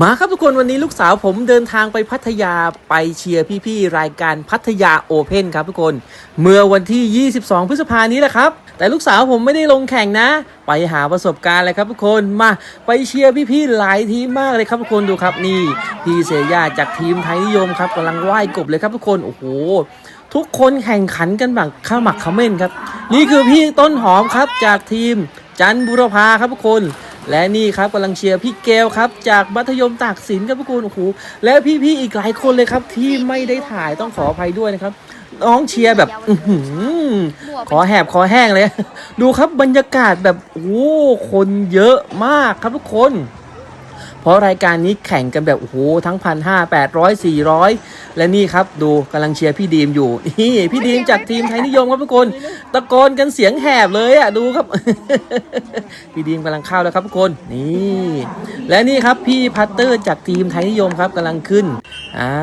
มาครับทุกคนวันนี้ลูกสาวผมเดินทางไปพัทยาไปเชียร์พี่ๆ รายการพัทยาโอเพ่นครับทุกคน เมื่อวันที่ 22 พฤษภานี้แหละครับ แต่ลูกสาวผมไม่ได้ลงแข่งนะ ไปหาประสบการณ์เลยครับทุกคนมาไปเชียร์พี่ๆ หลายทีมมากเลยครับทุกคนดูครับนี่ พี่เซย่าจากทีมไทยนิยมครับกำลังไหว้กบเลยครับทุกคนโอ้โหทุกคนแข่งขันกันแบบข้าหมักข้าเม่นครับ นี่คือพี่ต้นหอมครับจากทีมจันบุรพาครับทุกคน และนี่ครับกำลังเชียร์พี่เกลครับ จากมัธยมตากสินครับทุกคนโอ้โหและพี่ๆอีกหลายคนเลยครับที่ไม่ได้ถ่ายต้องขออภัยด้วยนะครับน้องเชียร์แบบอื้อหือขอแหบขอแห้งเลย ดูครับบรรยากาศแบบโอ้คนเยอะมากครับทุกคน เพราะรายการนี้แข่งกันแบบโอ้โหทั้งพันห้าแปดร้อยสี่ร้อยและนี่ครับดูกำลังเชียร์พี่ดีมอยู่นี่พี่ดีมจากทีมไทยนิยมครับทุกคนตะโกนกันเสียงแหบเลยอะดูครับ พี่ดีมกำลังเข้าแล้วครับทุกคนนี่และนี่ครับพี่พัตเตอร์จากทีมไทยนิยมครับกำลังขึ้นอ่า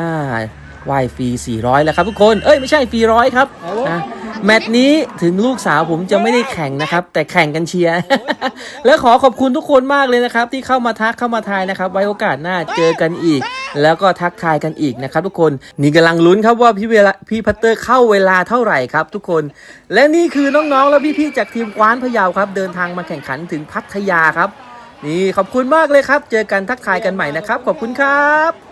ว่ายฟรี400 แล้วครับทุกคน เอ้ย ไม่ใช่ฟรีร้อยครับอะ แมตช์นี้ถึงลูกสาวผมจะไม่ได้แข่งนะครับ แต่แข่งกันเชียร์ และขอขอบคุณทุกคนมากเลยนะครับ ที่เข้ามาทักเข้ามาทายนะครับ ไว้โอกาสหน้าเจอกันอีก แล้วก็ทักทายกันอีกนะครับ ทุกคนนี่กำลังลุ้นครับว่าพี่เวลาพี่พัตเตอร์เข้าเวลาเท่าไหร่ครับ ทุกคน และนี่คือน้องๆและพี่ๆจากทีมกวานพะเยาครับ เดินทางมาแข่งขันถึงพัทยาครับ นี่ขอบคุณมากเลยครับ เจอกันทักทายกันใหม่นะครับ ขอบคุณครับ